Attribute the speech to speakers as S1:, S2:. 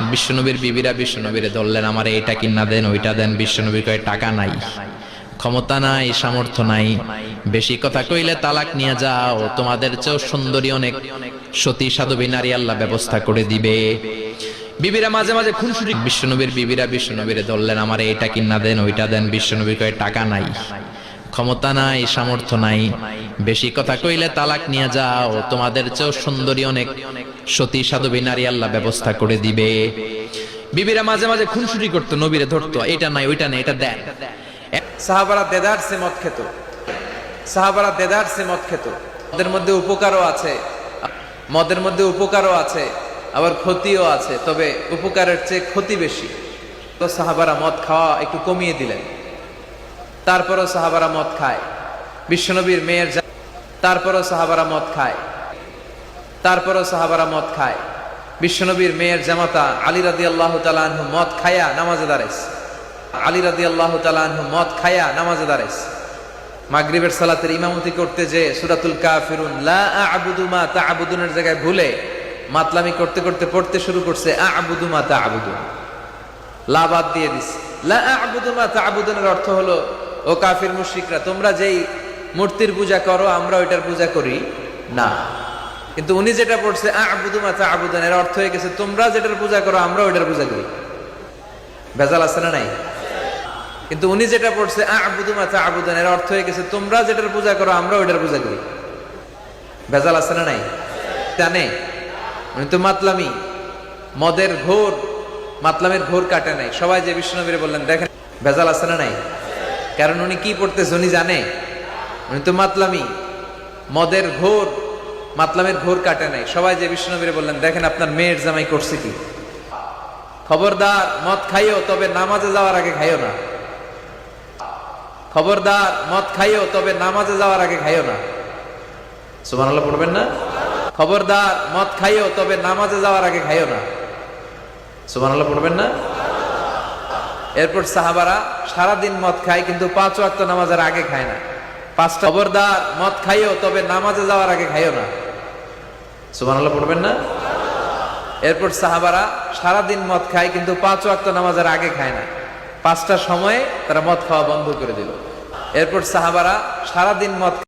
S1: বিশ্বনবীর বিবিরা বিশ্বনবীরে ধরলেন, আমার এইটা কিনা দেন, ওইটা দেন। বিশ্বনবী কয়, টাকা নাই, ক্ষমতা নাই, সামর্থ্য নাই। বেশি কথা কইলে তালাক নিয়ে যাও। তোমাদের চেয়েও সুন্দরী অনেক সতী সাধবী নারী আল্লাহ ব্যবস্থা করে দিবে। বিবিরা মাঝে মাঝে খুনসুটি বিশ্বনবীর বিবিরা বিশ্বনবীরে ধরলেন, আমার এইটা কিনা দেন, ওইটা দেন। বিশ্বনবী কয়, টাকা নাই। ক্ষমতা নাই, সামর্থ্য নাই। বেশি কথা কইলে তালাক নিয়ে যাও, তোমাদের চেয়েও সুন্দরী অনেক। সতী সাধবী নারী আল্লাহ ব্যবস্থা করে দিবে। বিবিরা মাঝে মাঝে খুনসুটি করতো, নবীরে ধরতো, এটা নাই, ওইটা নাই, এটা দেন।
S2: সাহাবারা দেদার সে মদ খেত। সাহাবারা দেদার সে মদ খেত। মদের মধ্যে উপকারও আছে, মদের মধ্যে উপকারও আছে, আবার ক্ষতিও আছে, তবে উপকারের চেয়ে ক্ষতি বেশি। তো সাহাবারা মদ খাওয়া একটু কমিয়ে দিলেন। তারপরও সাহাবারা মদ খায়। বিশ্বনবীর মেয়ের তারপরও সাহাবারা মদ খায়। তারপরও সাহাবারা মদ খায়। বিশ্বনবীর মেয়ের জামাতা আলী রাদি আল্লাহ তালাহ মদ খায়া নামাজে দাঁড়াইছে। আলী রাদি আল্লাহ তালাহ মদ খায়া নামাজে দাঁড়াইছে। মাগরিবের সালাতের ইমামতি করতে যে সুরাতুল কাফিরুন, লা আবুদু মা তাআবুদুনের জায়গায় ভুলে মাতলামি করতে করতে পড়তে শুরু করছে, আবুদু মা তাআবুদুন লা বাদ দিয়ে দিস লা আবুদু মা তাআবুদুনের অর্থ হলো ও কাফির মুশরিকরা, তোমরা যেই মূর্তির পূজা করো, আমরা ওইটার পূজা করি না। কিন্তু উনি যেটা পড়ছে আবুদু মা তাআবুদুন এর অর্থ হয়ে গেছে, তোমরা যেটার পূজা করো, আমরা ওইটার পূজা করি। ভেজাল আছে না নাই? কিন্তু উনি যেটা পড়ছে আবুদু মা তাআবুদুন এর অর্থ হয়ে গেছে, তোমরা যেটার পূজা করো, আমরা ওইটার পূজা করি। ভেজাল আছে না নাই? জানে? উনি তো মাতলামি, মদের ঘোর, মাতলামের ঘোর কাটে নাই। সবাই যে বিষ্ণুনবীরে বললেন, দেখেন, ভেজাল আছে না নাই? কারণ উনি কি পড়তেছে উনি জানে? উনি তো মাতলামি। মদের ঘোর, মাতলামের ঘোর কাটে নাই। সবাই যে বিষ্ণুনবীরে বললেন, দেখেন আপনার মেয়ের জামাই করছে কি? খবরদার, মদ খাইও, তবে নামাজে যাওয়ার আগে খাইও না। খবরদার, মদ খাইও, তবে নামাজে যাওয়ার আগে খাইও না। সুবহানাল্লাহ, পড়বেন না? খবরদার, মদ খাইও, তবে নামাজে যাওয়ার আগে খাইও না। সুমান আল্লাহ পড়বেন না? এরপর সাহাবারা সারাদিন মদ খায়, কিন্তু পাঁচ ওয়াক্ত নামাজের আগে খায় না। পাঁচটা খবরদার মদ খাইও, তবে নামাজে যাওয়ার আগে খাইও না। সুবহানাল্লাহ, পড়বেন না? এরপর সাহাবারা সারাদিন মদ খায়, কিন্তু পাঁচ ওয়াক্ত নামাজের আগে খায় না। পাঁচটা সময়ে তারা মদ খাওয়া বন্ধ করে দিল। এরপর সাহাবারা সারাদিন মদ